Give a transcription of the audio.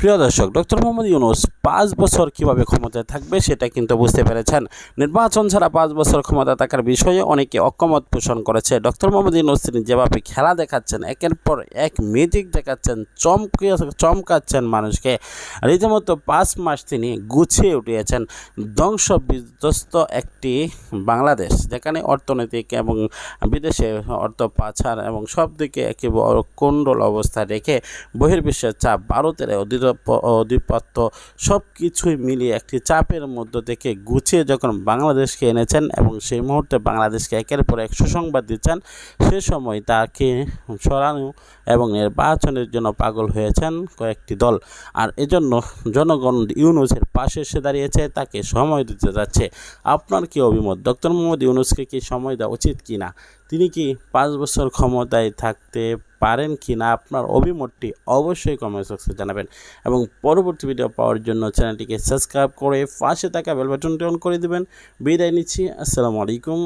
প্রিয় দর্শক, ডক্টর মোহাম্মদ ইউনুস পাঁচ বছর কীভাবে ক্ষমতায় থাকবে সেটা কিন্তু বুঝতে পেরেছেন। নির্বাচন ছাড়া পাঁচ বছর ক্ষমতা থাকার বিষয়ে অনেকে অকমত পোষণ করেছে। ডক্টর মোহাম্মদ ইউনুস তিনি যেভাবে খেলা দেখাচ্ছেন, একের পর এক ম্যাজিক দেখাচ্ছেন, চমকে, চমকাচ্ছেন মানুষকে। রীতিমতো পাঁচ মাস তিনি গুছিয়ে উঠিয়েছেন। ধ্বংস বিধ্বস্ত একটি বাংলাদেশ, যেখানে অর্থনৈতিক এবং বিদেশে অর্থ পাচার এবং সব দিকে একেবারে কুণ্ডল অবস্থা রেখে বহির্বিশ্বের চাপ ভারতের অধিপ- অধিপত্য সব কিছুই মিলিয়ে একটি চাপের মধ্য থেকে গুছিয়ে যখন বাংলাদেশকে এনেছেন এবং সেই মুহূর্তে বাংলাদেশকে একের পর এক সুসংবাদ দিচ্ছেন, সে সময় তাকে সরানো এবং নির্বাচনের জন্য পাগল হয়েছেন কয়েকটি দল। আর এজন্য জনগণ ইউনুসের পাশে এসে দাঁড়িয়েছে, তাকে সময় দিতে যাচ্ছে। আপনার কি অভিমত? ডক্টর মোহাম্মদ ইউনুসকে কি সময় দেওয়া উচিত কি না তিনি কি পাঁচ বছর ক্ষমতায় থাকতে পারেন কি না আপনার অভিমতটি অবশ্যই কমেন্ট বক্সে জানাবেন। এবং পরবর্তী ভিডিও পাওয়ার জন্য চ্যানেলটিকে সাবস্ক্রাইব করে পাশে থাকা বেল বাটনটি অন করে দেবেন। বিদায় নিচ্ছি। আসসালামু আলাইকুম।